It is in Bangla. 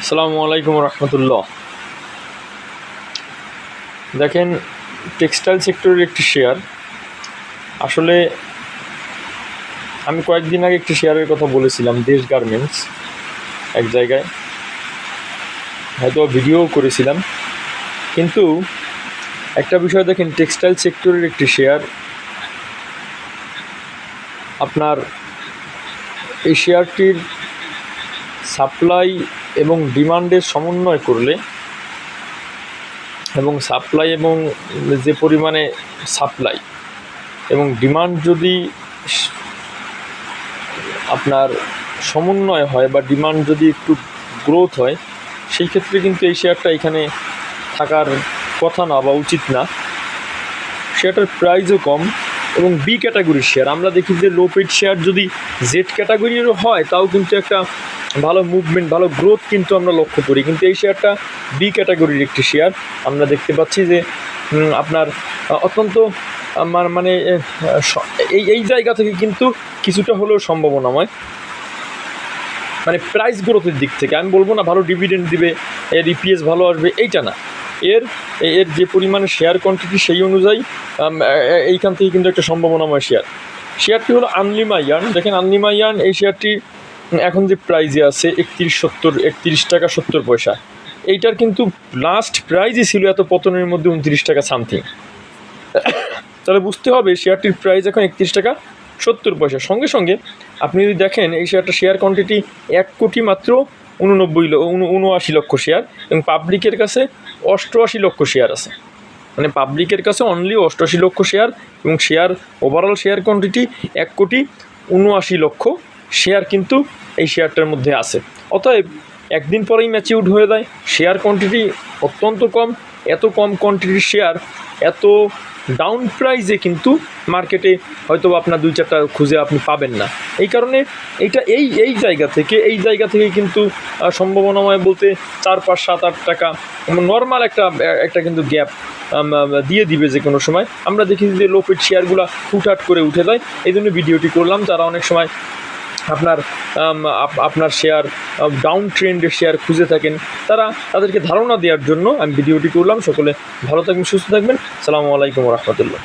আসসালামু আলাইকুম রহমতুল্লাহ। দেখেন টেক্সটাইল সেক্টরের একটি শেয়ার আসলে, আমি কয়েকদিন আগে একটি শেয়ারের কথা বলেছিলাম, দেশ গার্মেন্টস এক জায়গায়। হয়তো ভিডিও করেছিলাম। কিন্তু, একটা বিষয় দেখেন টেক্সটাইল সেক্টরের একটি শেয়ার আপনার এই শেয়ারটির সাপ্লাই এবং ডিমান্ডের সমন্বয় করলে এবং সাপ্লাই এবং যে পরিমাণে সাপ্লাই এবং ডিমান্ড যদি আপনার সমন্বয় হয় বা ডিমান্ড যদি একটু গ্রোথ হয়, সেই ক্ষেত্রে কিন্তু এই শেয়ারটা এখানে থাকার কথা না বা উচিত না। শেয়ারটার প্রাইসও কম এবং বি ক্যাটাগরির শেয়ার আমরা দেখি যে লো পেড শেয়ার যদি জেড ক্যাটাগরিরও হয়, তাও কিন্তু একটা ভালো মুভমেন্ট ভালো গ্রোথ কিন্তু আমরা লক্ষ্য করি। কিন্তু এই শেয়ারটা বি ক্যাটাগরির একটি শেয়ার আমরা দেখতে পাচ্ছি যে আপনার অত্যন্ত আমার মানে এই এই জায়গা থেকে কিন্তু কিছুটা হলেও সম্ভাবনাময়। মানে প্রাইস গ্রোথের দিক থেকে। আমি বলব না ভালো ডিভিডেন্ড দিবে, এর ইপিএস ভালো আসবে, এইটা না। এর এর যে পরিমাণে শেয়ার কোয়ান্টিটি সেই অনুযায়ী এইখান থেকে কিন্তু একটা সম্ভাবনাময় শেয়ার শেয়ারটি হলো আনলিমা ইয়ান দেখেন আনলিমা ইয়ান এই শেয়ারটি এখন যে প্রাইজে আছে, একত্রিশ সত্তর, একত্রিশ টাকা সত্তর পয়সা। এইটার কিন্তু লাস্ট প্রাইজই ছিল এত পতনের মধ্যে উনত্রিশ টাকা সামথিং তাহলে বুঝতে হবে শেয়ারটির প্রাইস এখন একত্রিশ টাকা সত্তর পয়সা। সঙ্গে সঙ্গে আপনি যদি দেখেন, এই শেয়ারটা শেয়ার কোয়ান্টিটি এক কোটি মাত্র উননব্বই উনআশি লক্ষ শেয়ার এবং পাবলিকের কাছে অষ্টআশি লক্ষ শেয়ার আছে। মানে পাবলিকের কাছে অনলি অষ্টআশি লক্ষ শেয়ার এবং শেয়ার ওভারঅল শেয়ার কোয়ান্টিটি এক কোটি উনআশি লক্ষ শেয়ার কিন্তু এই শেয়ারটার মধ্যে আছে। অতএব একদিন পরেই ম্যাচিউড হয়ে যায়। শেয়ার কোয়ান্টিটি অত্যন্ত কম। এত কম কোয়ান্টিটির শেয়ার এত ডাউন প্রাইসে কিন্তু মার্কেটে হয়তো আপনার দুই, চারটা খুঁজে আপনি পাবেন না। এই কারণে এইটা এই এই জায়গা থেকে, এই জায়গা থেকে কিন্তু সম্ভাবনাময় বলতে চার, পাঁচ, সাত, আট টাকা নর্মাল একটা একটা কিন্তু গ্যাপ দিয়ে দিবে যে কোনো সময়। আমরা দেখি যে লোপেড শেয়ারগুলো হুটহাট করে উঠে যায়। এই জন্য ভিডিওটি করলাম। তারা অনেক সময় আপনার আপনার শেয়ার ডাউন ট্রেন্ডের শেয়ার খুঁজে থাকেন। তারা তাদেরকে ধারণা দেওয়ার জন্য আমি ভিডিওটি করলাম সকলে ভালো থাকবেন, সুস্থ থাকবেন। সালামু আলাইকুম রহমতুল্লাহ।